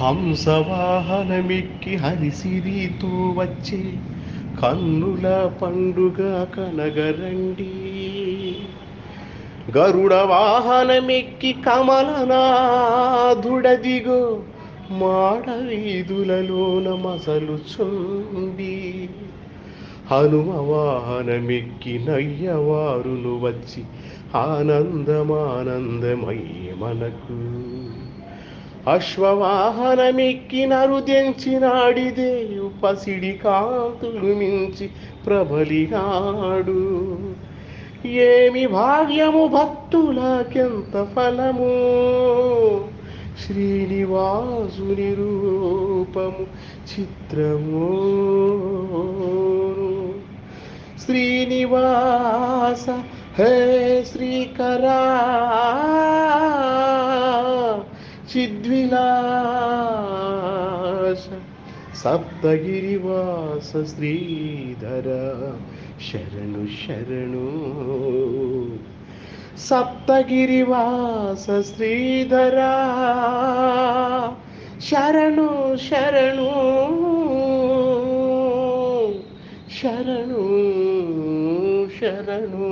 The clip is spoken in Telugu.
హంసవాహనమిక్కి హరిసిరితో వచ్చే కన్నుల పండుగ కనగరండి. గరుడ వాహనమెక్కి కమలనాధుడదిగో మాడ మసలు చూండి హనుమ వాహనమెక్కి నయ్యవారును వచ్చి ఆనందమానందమయ్యే మనకు. అశ్వవాహనమెక్కి నరుదెంచినాడిదే పసిడి కాంతులు మించి ప్రబలినాడు. ఏమి భాగ్యము భక్తులకెంత ఫలము? శ్రీనివాసుని రూపము చిత్రము. శ్రీనివాస హే శ్రీకరా चिद्विलास सप्तगिरिवास श्रीधर शरणु शरणु सप्तगिरिवास श्रीधर ಶರಣು ಶರಣು ಶರಣು ಶರಣು